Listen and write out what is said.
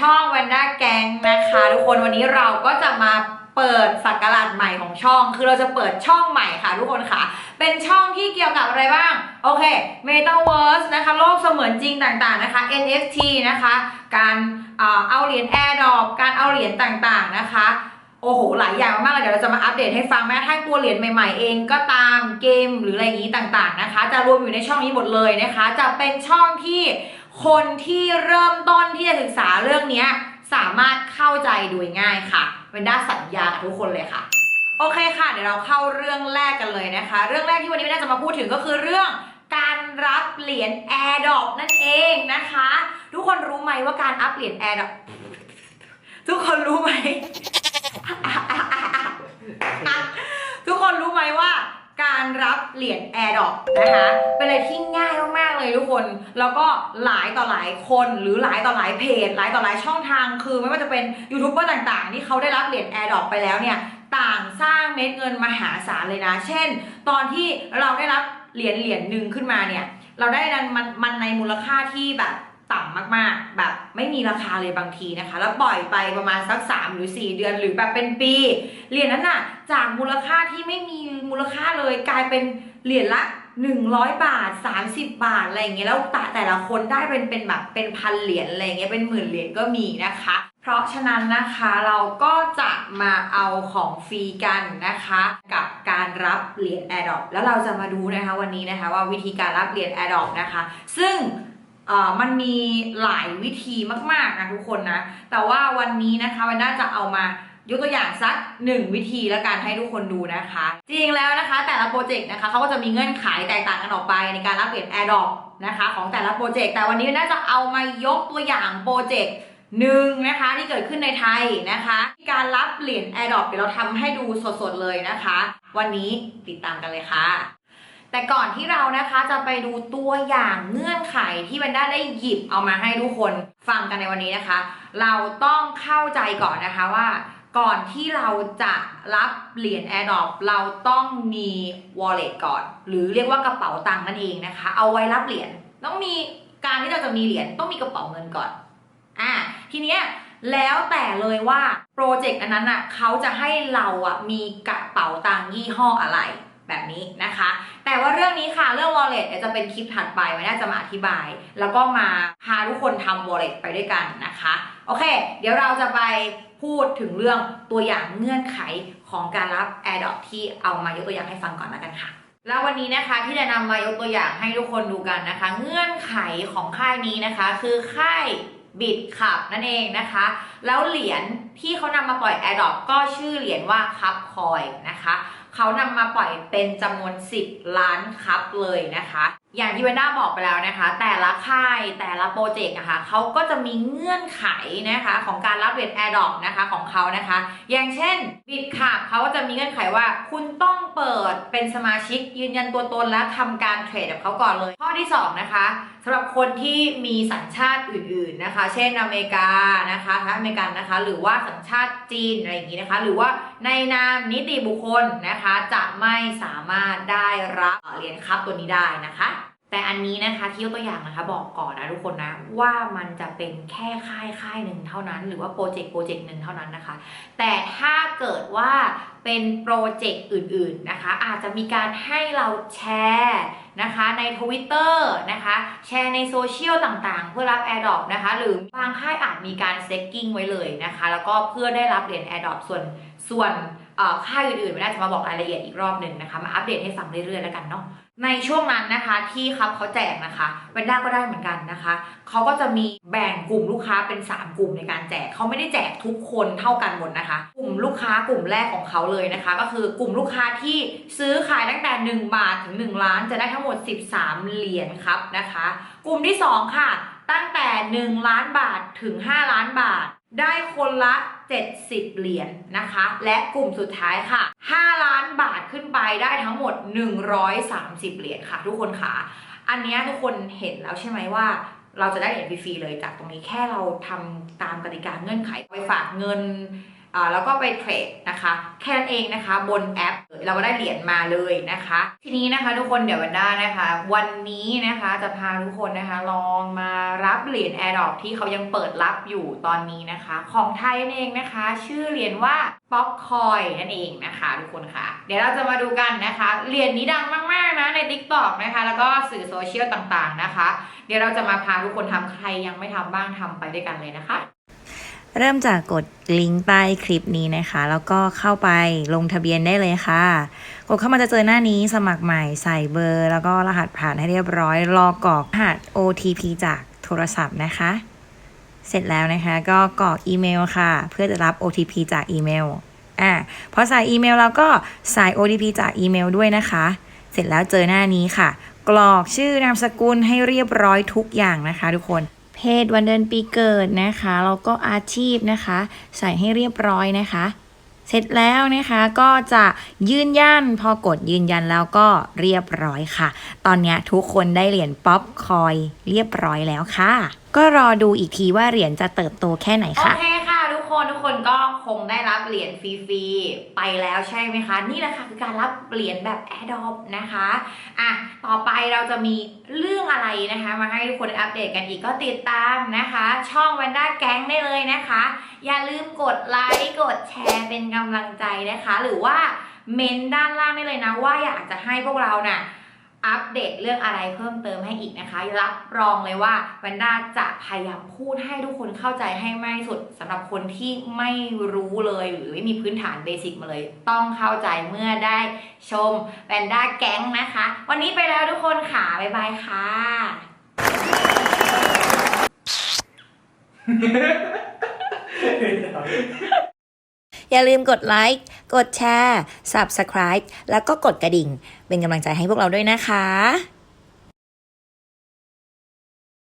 ช่องแวนด้าแกงนะคะ ทุกคนวันนี้เราก็จะมาเปิดสักราชใหม่ของช่อง คือเราจะเปิดช่องใหม่ค่ะทุกคนค่ะ เป็นช่องที่เกี่ยวกับอะไรบ้าง โอเค Metaverse นะคะ โลกเสมือนจริงต่างๆนะคะ NFT นะคะ การเอาเหรียญ AirDrop การเอาเหรียญต่างๆนะคะโอ้โห หลายอย่างมากๆเลยเดี๋ยวเราจะมาอัปเดตให้ฟังแม้ทั่งตัวเหรียญใหม่ ๆ เองก็ตามเกมหรืออะไรอย่างนี้ต่างๆนะคะ จะรวมอยู่ในช่องนี้หมดเลยนะคะ จะเป็นช่องที่ คนที่เริ่มต้นที่จะศึกษาเรื่องนี้สามารถเข้าใจโดยง่ายค่ะเป็นด้าสัญญากับทุกคนเลยค่ะ โอเคค่ะ เดี๋ยวเราเข้าเรื่องแรกกันเลยนะคะ เรื่องแรกที่วันนี้ไม่น่าจะมาพูดถึงก็คือเรื่องการรับเหรียญ AirDrop นั่นเองนะคะ ทุกคนรู้ไหมว่าการอัพเหรียญ AirDrop ทุกคนรู้ไหมทุกคนรู้ไหมว่า การรับเหรียญ AirDrop นะคะ เป็นอะไรที่ง่ายมากๆเลยทุกคน แล้วก็หลายต่อหลายคนหรือหลายต่อหลายเพจ หลายต่อหลายช่องทาง คือไม่ว่าจะเป็นยูทูบเบอร์ต่างๆ ที่เขาได้รับเหรียญ AirDrop ไปแล้วเนี่ย ต่างสร้างเม็ดเงินมหาศาลเลยนะ เช่น ตอนที่เราได้รับเหรียญเหรียญหนึ่งขึ้นมาเนี่ย เราได้นั้นมันมันในมูลค่าที่แบบ ต่ำมากๆ แบบไม่มีราคาเลยบางทีนะคะ แล้วปล่อยไปประมาณสัก 3 หรือ 4 เดือนหรือแบบเป็นปี เหรียญนั้นน่ะ จากมูลค่าที่ไม่มีมูลค่าเลยกลายเป็นเหรียญละ100 บาท 30 บาทอะไรอย่างเงี้ยแล้วแต่แต่ละคนได้เป็นเป็นแบบเป็นพันเหรียญอะไรอย่างเงี้ยเป็นหมื่นเหรียญก็มีนะคะ เพราะฉะนั้นนะคะเราก็จะมาเอาของฟรีกันนะคะ กับการรับเหรียญ AirDrop แล้วเราจะมาดูนะคะวันนี้นะคะว่าวิธีการรับเหรียญ AirDrop นะคะ ซึ่ง มันมีหลายวิธีมากๆนะทุกคนนะ แต่ว่าวันนี้นะคะวันน่าจะเอามายกตัวอย่างสักหนึ่งวิธีแล้วกันให้ทุกคนดูนะคะ จริงแล้วนะคะ แต่ละโปรเจกต์นะคะเขาก็จะมีเงื่อนไขแตกต่างกันออกไปในการรับเหรียญ AirDrop นะคะของแต่ละโปรเจกต์แต่วันนี้น่าจะเอามายกตัวอย่างโปรเจกต์หนึ่งนะคะที่เกิดขึ้นในไทยนะคะ การรับเหรียญ AirDrop เดี๋ยวเราทำให้ดูสดๆเลยนะคะ วันนี้ติดตามกันเลยค่ะ แต่ก่อนที่เรานะคะจะไปดูตัวอย่างเงื่อนไขที่แบนด้าได้หยิบเอามาให้ทุกคนฟังกันในวันนี้นะคะ เราต้องเข้าใจก่อนนะคะว่า ก่อนที่เราจะรับเหรียญ AirDrop เราต้องมี wallet ก่อน หรือเรียกว่ากระเป๋าตังค์นั่นเองนะคะ เอาไว้รับเหรียญต้องมีการที่เราจะมีเหรียญต้องมีกระเป๋าเงินก่อนอะทีเนี้ยแล้วแต่เลยว่าโปรเจกต์อันนั้นอะเขาจะให้เราอะมีกระเป๋าตังค์ยี่ห้ออะไรแบบนี้นะคะ แต่ว่าเรื่องนี้ค่ะเรื่อง wallet จะเป็นคลิปถัดไปไม่น่าจะมาอธิบาย แล้วก็มาพาทุกคนทำ wallet ไปด้วยกันนะคะ โอเค เดี๋ยวเราจะไปพูดถึงเรื่องตัวอย่างเงื่อนไขของการรับ AirDrop ที่เอามายกตัวอย่างให้ฟังก่อนแล้วกันค่ะแล้ววันนี้นะคะที่จะนำมายกตัวอย่างให้ทุกคนดูกันนะคะ เงื่อนไขของค่ายนี้นะคะ คือค่ายบิดขับนั่นเองนะคะ แล้วเหรียญที่เขานำมาปล่อย AirDrop ก็ชื่อเหรียญว่าคับคอยนะคะ เขานำมาปล่อยเป็นจำนวน 10 ล้านคัพเลยนะคะอย่างที่เวนด้าบอกไปแล้วนะคะ แต่ละค่ายแต่ละโปรเจกต์นะคะเขาก็จะมีเงื่อนไขนะคะของการรับเหรียญ AirDrop นะคะของเขานะคะ อย่างเช่นบิตคับเขาก็จะมีเงื่อนไขว่า คุณต้องเปิดเป็นสมาชิกยืนยันตัวตนและทำการเทรดกับเขาก่อนเลย ข้อที่สองนะคะสำหรับคนที่มีสัญชาติอื่นๆนะคะ เช่นอเมริกานะคะทั้งอเมริกันนะคะ หรือว่าสัญชาติจีนอะไรอย่างนี้นะคะ หรือว่าในนามนิติบุคคลนะคะจะไม่สามารถได้รับเหรียญคัพตัวนี้ได้นะคะ แต่อันนี้นะคะที่ยกตัวอย่างนะคะบอกก่อนนะทุกคนนะว่ามันจะเป็นแค่ค่ายค่ายหนึ่งเท่านั้น หรือว่าโปรเจกต์โปรเจกต์หนึ่งเท่านั้นนะคะ แต่ถ้าเกิดว่าเป็นโปรเจกต์อื่นๆนะคะ อาจจะมีการให้เราแชร์นะคะใน Twitter นะคะแชร์ในโซเชียลต่างๆ เพื่อรับ AirDrop นะคะ หรือบางค่ายอาจมีการเซ็กกิ้งไว้เลยนะคะ แล้วก็เพื่อได้รับเหรียญ AirDrop ส่วนส่วนค่ายอื่นๆไม่น่าจะมาบอกรายละเอียดอีกรอบหนึ่งนะคะมาอัปเดตให้ฟังเรื่อยๆแล้วกันเนาะ ในช่วงนั้นนะคะที่ครับเขาแจกนะคะเวนด้าก็ได้เหมือนกันนะคะเขาก็จะมีแบ่งกลุ่มลูกค้าเป็น 3 กลุ่มในการแจกเขาไม่ได้แจกทุกคนเท่ากันหมดนะคะ กลุ่มลูกค้ากลุ่มแรกของเขาเลยนะคะ ก็คือกลุ่มลูกค้าที่ซื้อขายตั้งแต่ 1 บาทถึง 1 ล้าน จะได้ทั้งหมด 13 เหรียญครับนะคะ กลุ่มที่ 2 ค่ะ ตั้งแต่ 1 ล้านบาทถึง 5 ล้านบาท ได้คนละ 70 เหรียญนะคะ และกลุ่มสุดท้ายค่ะ 5 ล้านบาทขึ้นไปได้ทั้งหมด 130 เหรียญค่ะ ทุกคนค่ะ อันนี้ทุกคนเห็นแล้วใช่ไหมว่าเราจะได้เหรียญฟรีๆเลยจากตรงนี้แค่เราทำตามกติกาเงื่อนไขไปฝากเงิน แล้วก็ไปเทรดนะคะแค่นั้นเองนะคะบนแอป เราก็ได้เหรียญมาเลยนะคะ ทีนี้นะคะทุกคนเดี๋ยววันหน้านะคะ วันนี้นะคะจะพาทุกคนนะคะลองมารับเหรียญ a อ r d r o p ที่เขายังเปิดรับอยู่ตอนนี้นะคะ ของไทยนั่นเองนะคะ ชื่อเหรียญว่าป๊อปคอยนั่นเองนะคะทุกคนค่ะ เดี๋ยวเราจะมาดูกันนะคะเหรียญนี้ดังมากๆนะใน TikTok นะคะ แล้วก็สื่อโซเชียลต่างๆนะคะ เดี๋ยวเราจะมาพาทุกคนทำใครยังไม่ทำบ้างทำไปด้วยกันเลยนะคะ เริ่มจากกดลิงก์ใต้คลิปนี้นะคะ แล้วก็เข้าไปลงทะเบียนได้เลยค่ะ กดเข้ามาจะเจอหน้านี้สมัครใหม่ใส่เบอร์ แล้วก็รหัสผ่านให้เรียบร้อย รอกรอกรหัส OTP จากโทรศัพท์นะคะ เสร็จแล้วนะคะ ก็กรอกอีเมลค่ะ เพื่อจะรับ OTP จากอีเมลอะพอใส่อีเมลแล้วก็ใส่ OTP จากอีเมลด้วยนะคะ เสร็จแล้วเจอหน้านี้ค่ะ กรอกชื่อนามสกุลให้เรียบร้อยทุกอย่างนะคะ ทุกคน เพศวันเดือนปีเกิดนะคะแล้วก็อาชีพนะคะ ใส่ให้เรียบร้อยนะคะ เสร็จแล้วนะคะก็จะยืนยันพอกดยืนยันแล้วก็เรียบร้อยค่ะ ตอนนี้ทุกคนได้เหรียญป๊อปคอยเรียบร้อยแล้วค่ะ ก็รอดูอีกทีว่าเหรียญจะเติบโตแค่ไหนค่ะเคค่ะทุกคนทุกคนก็คงได้รับเหรียญฟรีๆไปแล้วใช่ไหมคะ นี่แหละค่ะคือการรับเหรียญแบบ a d o p นะคะอะต่อไปเราจะมีเรื่องอะไรนะคะ มาให้ทุกคนอัปเดตกันอีกก็ติดตามนะคะ ช่องวันด้าแก๊งได้เลยนะคะ อย่าลืมกดไลค์กดแชร์เป็นกำลังใจนะคะ หรือว่าเมนด้านล่างได้เลยนะว่าอยากจะให้พวกเราน่ะ อัปเดตเรื่องอะไรเพิ่มเติมให้อีกนะคะ รับรองเลยว่าวันด้าจะพยายามพูดให้ทุกคนเข้าใจให้มากที่สุดสำหรับคนที่ไม่รู้เลยหรือไม่มีพื้นฐานเบสิกมาเลย ต้องเข้าใจเมื่อได้ชมแวนด้าแก๊งนะคะ วันนี้ไปแล้วทุกคนค่ะ บ๊ายบายค่ะ อย่าลืมกดไลค์ กดแชร์ Subscribe แล้วก็กดกระดิ่ง เป็นกำลังใจให้พวกเราด้วยนะคะ